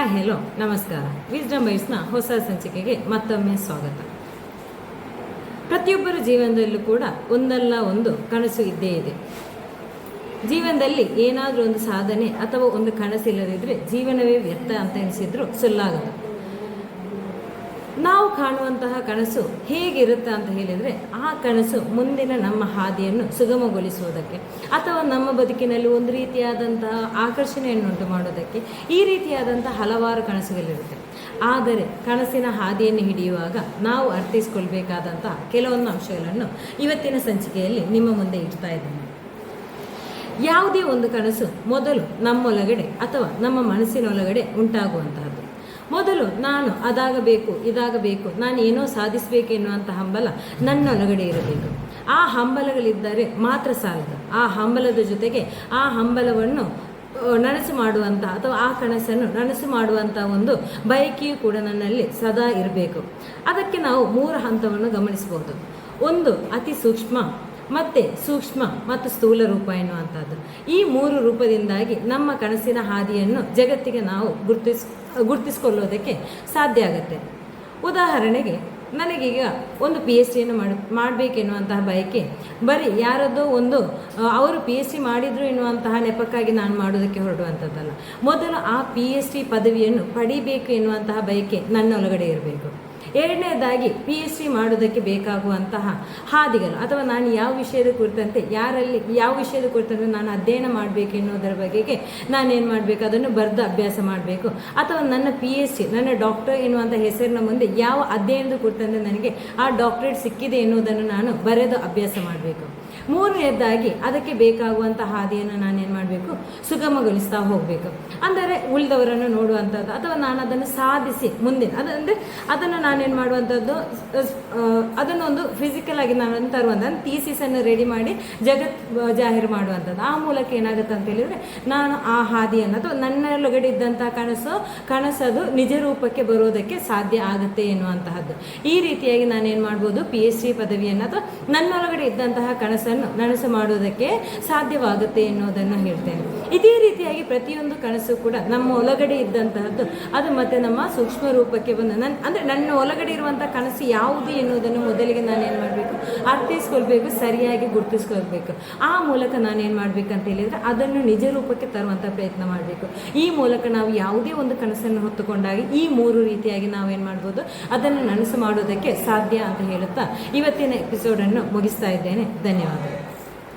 Hi hello ನಮಸ್ಕಾರ. Wisdom ವೈಸ್ನ ಹೊಸ ಸಂಚಿಕೆಗೆ ಮತ್ತೊಮ್ಮೆ ಸ್ವಾಗತ. ಪ್ರತಿಯೊಬ್ಬರ ಜೀವನದಲ್ಲೂ ಕೂಡ ಒಂದಲ್ಲ ಒಂದು ಕನಸು ಇದ್ದೇ ಇದೆ. ಜೀವನದಲ್ಲಿ ಏನಾದರೂ ಒಂದು ಸಾಧನೆ ಅಥವಾ ಒಂದು ಕನಸಿಲ್ಲದಿದ್ದರೆ ಜೀವನವೇ ವ್ಯರ್ಥ ಅಂತ ಎನಿಸಿದ್ರು ಸುಳ್ಳಾಗದು. ನಾವು ಕಾಣುವಂತಹ ಕನಸು ಹೇಗಿರುತ್ತೆ ಅಂತ ಹೇಳಿದರೆ ಆ ಕನಸು ಮುಂದಿನ ನಮ್ಮ ಹಾದಿಯನ್ನು ಸುಗಮಗೊಳಿಸುವುದಕ್ಕೆ ಅಥವಾ ನಮ್ಮ ಬದುಕಿನಲ್ಲಿ ಒಂದು ರೀತಿಯಾದಂತಹ ಆಕರ್ಷಣೆಯನ್ನುಂಟು ಮಾಡೋದಕ್ಕೆ ಈ ರೀತಿಯಾದಂಥ ಹಲವಾರು ಕನಸುಗಳಿರುತ್ತೆ. ಆದರೆ ಕನಸಿನ ಹಾದಿಯನ್ನು ಹಿಡಿಯುವಾಗ ನಾವು ಅರ್ಥೈಸಿಕೊಳ್ಬೇಕಾದಂತಹ ಕೆಲವೊಂದು ಅಂಶಗಳನ್ನು ಇವತ್ತಿನ ಸಂಚಿಕೆಯಲ್ಲಿ ನಿಮ್ಮ ಮುಂದೆ ಇಡ್ತಾ ಇದ್ದೇನೆ. ಯಾವುದೇ ಒಂದು ಕನಸು ಮೊದಲು ನಮ್ಮೊಳಗಡೆ ಅಥವಾ ನಮ್ಮ ಮನಸ್ಸಿನೊಳಗಡೆ ಉಂಟಾಗುವಂತಹದ್ದು ಮೊದಲು ನಾನು ಅದಾಗಬೇಕು, ಇದಾಗಬೇಕು, ನಾನು ಏನೋ ಸಾಧಿಸಬೇಕು ಎನ್ನುವಂಥ ಹಂಬಲ ನನ್ನೊಳಗಡೆ ಇರಬೇಕು. ಆ ಹಂಬಲಗಳಿದ್ದರೆ ಮಾತ್ರ ಸಾಲದು. ಆ ಹಂಬಲದ ಜೊತೆಗೆ ಆ ಹಂಬಲವನ್ನು ನನಸು ಮಾಡುವಂಥ ಅಥವಾ ಆ ಕನಸನ್ನು ನನಸು ಮಾಡುವಂಥ ಒಂದು ಬಯಕೆಯು ಕೂಡ ನನ್ನಲ್ಲಿ ಸದಾ ಇರಬೇಕು. ಅದಕ್ಕೆ ನಾವು ಮೂರು ಹಂತವನ್ನು ಗಮನಿಸಬಹುದು. ಒಂದು, ಅತಿ ಸೂಕ್ಷ್ಮ. ಮತ್ತೆ ಸೂಕ್ಷ್ಮ ಮತ್ತು ಸ್ಥೂಲ ರೂಪ ಎನ್ನುವಂಥದ್ದು. ಈ ಮೂರು ರೂಪದಿಂದಾಗಿ ನಮ್ಮ ಕನಸಿನ ಹಾದಿಯನ್ನು ಜಗತ್ತಿಗೆ ನಾವು ಗುರುತಿಸ್, ಗುರುತಿಸ್ಕೊಳ್ಳೋದಕ್ಕೆ ಸಾಧ್ಯ ಆಗುತ್ತೆ. ಉದಾಹರಣೆಗೆ, ನನಗೀಗ ಒಂದು ಪಿ ಎಚ್ ಡಿಯನ್ನು ಮಾಡಿ, ಮಾಡಬೇಕೆನ್ನುವಂತಹ ಬಯಕೆ, ಬರೀ ಯಾರದ್ದೋ ಒಂದು ಅವರು ಪಿ ಎಚ್ ಡಿ ಮಾಡಿದ್ರು ಎನ್ನುವಂತಹ ನೆಪಕ್ಕಾಗಿ ನಾನು ಮಾಡೋದಕ್ಕೆ ಹೊರಡುವಂಥದ್ದಲ್ಲ. ಮೊದಲು ಆ ಪಿ ಎಚ್ ಡಿ ಪದವಿಯನ್ನು ಪಡಿಬೇಕು ಎನ್ನುವಂತಹ ಬಯಕೆ ನನ್ನೊಳಗಡೆ ಇರಬೇಕು. ಎರಡನೇದಾಗಿ ಪಿ ಎಚ್ ಡಿ ಮಾಡೋದಕ್ಕೆ ಬೇಕಾಗುವಂತಹ ಹಾದಿಗಳು. ಅಥವಾ ನಾನು ಯಾವ ವಿಷಯದ ಕುರಿತಂತೆ ಯಾರಲ್ಲಿ, ಯಾವ ವಿಷಯದ ಕುರಿತಂತೆ ನಾನು ಅಧ್ಯಯನ ಮಾಡಬೇಕು ಎನ್ನುವುದರ ಬಗೆಗೆ ನಾನೇನು ಮಾಡಬೇಕು? ಅದನ್ನು ಬರೆದು ಅಭ್ಯಾಸ ಮಾಡಬೇಕು. ಅಥವಾ ನನ್ನ ಪಿ ಎಚ್ ಡಿ ನನ್ನ ಡಾಕ್ಟರ್ ಎನ್ನುವಂಥ ಹೆಸರಿನ ಮುಂದೆ ಯಾವ ಅಧ್ಯಯನದ ಕುರಿತಂತೆ ನನಗೆ ಆ ಡಾಕ್ಟರೇಟ್ ಸಿಕ್ಕಿದೆ ಎನ್ನುವುದನ್ನು ನಾನು ಬರೆದು ಅಭ್ಯಾಸ ಮಾಡಬೇಕು. ಮೂರನೇದಾಗಿ ಅದಕ್ಕೆ ಬೇಕಾಗುವಂಥ ಹಾದಿಯನ್ನು ನಾನೇನು ಮಾಡಬೇಕು? ಸುಗಮಗೊಳಿಸ್ತಾ ಹೋಗಬೇಕು. ಅಂದರೆ ಉಳಿದವರನ್ನು ನೋಡುವಂಥದ್ದು, ಅಥವಾ ನಾನು ಅದನ್ನು ಸಾಧಿಸಿ ಮುಂದಿನ ಅದಂದರೆ ಅದನ್ನು ನಾನೇನು ಮಾಡುವಂಥದ್ದು ಅದನ್ನೊಂದು ಫಿಸಿಕಲ್ ಆಗಿ ನಾನು ತರುವಂಥ ಥೀಸಿಸನ್ನು ರೆಡಿ ಮಾಡಿ ಜಗತ್ ಜಾಹೀರು ಮಾಡುವಂಥದ್ದು. ಆ ಮೂಲಕ ಏನಾಗುತ್ತೆ ಅಂತ ಹೇಳಿದರೆ, ನಾನು ಆ ಹಾದಿಯನ್ನು, ಅಥವಾ ನನ್ನೊಳಗಡೆ ಇದ್ದಂಥ ಕನಸು, ಕನಸದು ನಿಜ ರೂಪಕ್ಕೆ ಬರೋದಕ್ಕೆ ಸಾಧ್ಯ ಆಗುತ್ತೆ ಎನ್ನುವಂತಹದ್ದು. ಈ ರೀತಿಯಾಗಿ ನಾನೇನು ಮಾಡ್ಬೋದು? ಪಿ ಎಚ್ ಡಿ ಪದವಿಯನ್ನು, ಅಥವಾ ನನ್ನೊಳಗಡೆ ಇದ್ದಂತಹ ಕನಸನ್ನು ನನಸು ಮಾಡುವುದಕ್ಕೆ ಸಾಧ್ಯವಾಗುತ್ತೆ ಎನ್ನುವುದನ್ನು ಹೇಳ್ತೇನೆ. ಇದೇ ರೀತಿಯಾಗಿ ಪ್ರತಿಯೊಂದು ಕನಸು ಕೂಡ ನಮ್ಮ ಒಳಗಡೆ ಇದ್ದಂತಹದ್ದು, ಅದು ಮತ್ತೆ ನಮ್ಮ ಸೂಕ್ಷ್ಮ ರೂಪಕ್ಕೆ ಬಂದು ನನ್ನ ಅಂದರೆ ನನ್ನ ಒಳಗಡೆ ಇರುವಂಥ ಕನಸು ಯಾವುದು ಎನ್ನುವುದನ್ನು ಮೊದಲಿಗೆ ನಾನೇನು ಮಾಡಬೇಕು? ಅರ್ಥೈಸ್ಕೊಳ್ಬೇಕು, ಸರಿಯಾಗಿ ಗುರುತಿಸ್ಕೊಳ್ಬೇಕು. ಆ ಮೂಲಕ ನಾನೇನು ಮಾಡಬೇಕಂತ ಹೇಳಿದರೆ ಅದನ್ನು ನಿಜ ರೂಪಕ್ಕೆ ತರುವಂಥ ಪ್ರಯತ್ನ ಮಾಡಬೇಕು. ಈ ಮೂಲಕ ನಾವು ಯಾವುದೇ ಒಂದು ಕನಸನ್ನು ಹೊತ್ತುಕೊಂಡಾಗ ಈ ಮೂರು ರೀತಿಯಾಗಿ ನಾವೇನು ಮಾಡ್ಬೋದು? ಅದನ್ನು ನನಸು ಮಾಡೋದಕ್ಕೆ ಸಾಧ್ಯ ಅಂತ ಹೇಳುತ್ತಾ ಇವತ್ತಿನ ಎಪಿಸೋಡನ್ನು ಮುಗಿಸ್ತಾ ಇದ್ದೇನೆ. ಧನ್ಯವಾದ.